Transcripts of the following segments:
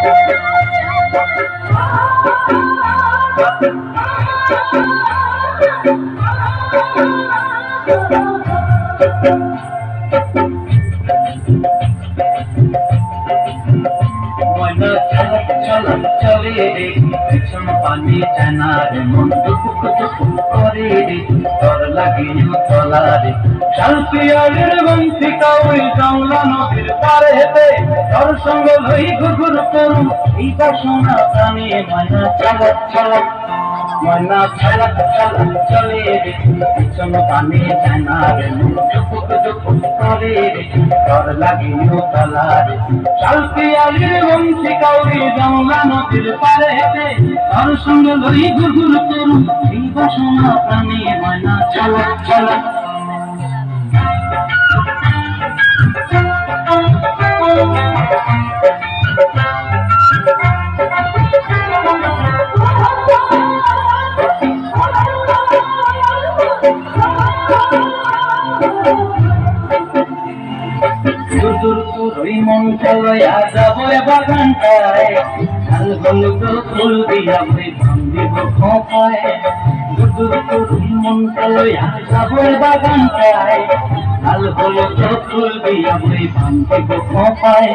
ময়না চলক চলে রে, পেছন পানি চেনার মন দুঃখ দুঃখ করে রে তোর লাগে চলা রে শালপিয়ালের বংশী কাউই জংলা নদীর পারে হেতে তোর সঙ্গ লই ঘুঘুর করু এই বাসনা প্রাণে মায়া চলক চলক ময়না ফলক চলক চলে রে চল পানি জানা রে দুঃখ দুঃখ করে রে তোর লাগিও তলা রে শালপিয়ালের বংশী কাউরি জমলা নদীর পারে রে তোর সঙ্গে লই ঘুঘুর করু এই বাসনা প্রাণী মনা চলক চলক দূর দূর দূর মন চলয়া যাব বাগানটায়। ঝাল হলুদ ফুল দিয়া ওই ভাঙ্গিব খোঁপায়। দূর দূর দূর মন চলয়া যাব বাগানটায়। ঝাল হলুদ ফুল দিয়া ওই ভাঙ্গিব খোঁপায়।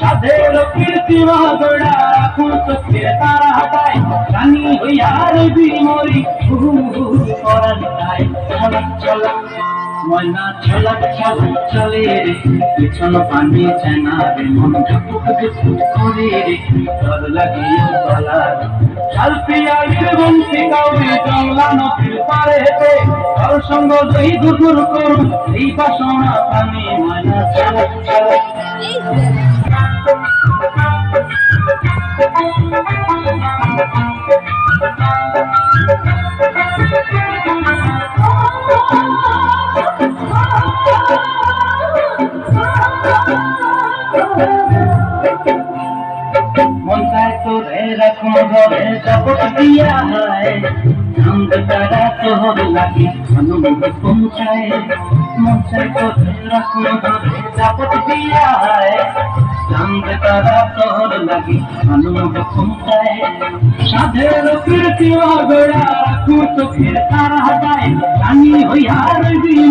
সাধের কীর্তি মাগড়া রাখুন চোখের তারা হাতায়। রানী হইয়ার বিমরি হু হু করান তাই চলক ময়না ছলক ছলক চলে রে। পিছন পানি চেনা রে, মন ঢুকুক ঢুকুক করে রে। তোর লাগিয়ে গলা রে। শাল পিয়ালির বংশী কাউরি জংলা নদীর পারে হেতে তোর সঙ্গ দই ঘুঘুর করুন এই বাসনা পানি ময়না ছলক ছলক মন চায় তোরে রাখুন ঘরে তারা তোর তোরে তারা তোর সাধের কীর্তি অগড়া, রাখু চোখের তারা যায় রানী হইয়ার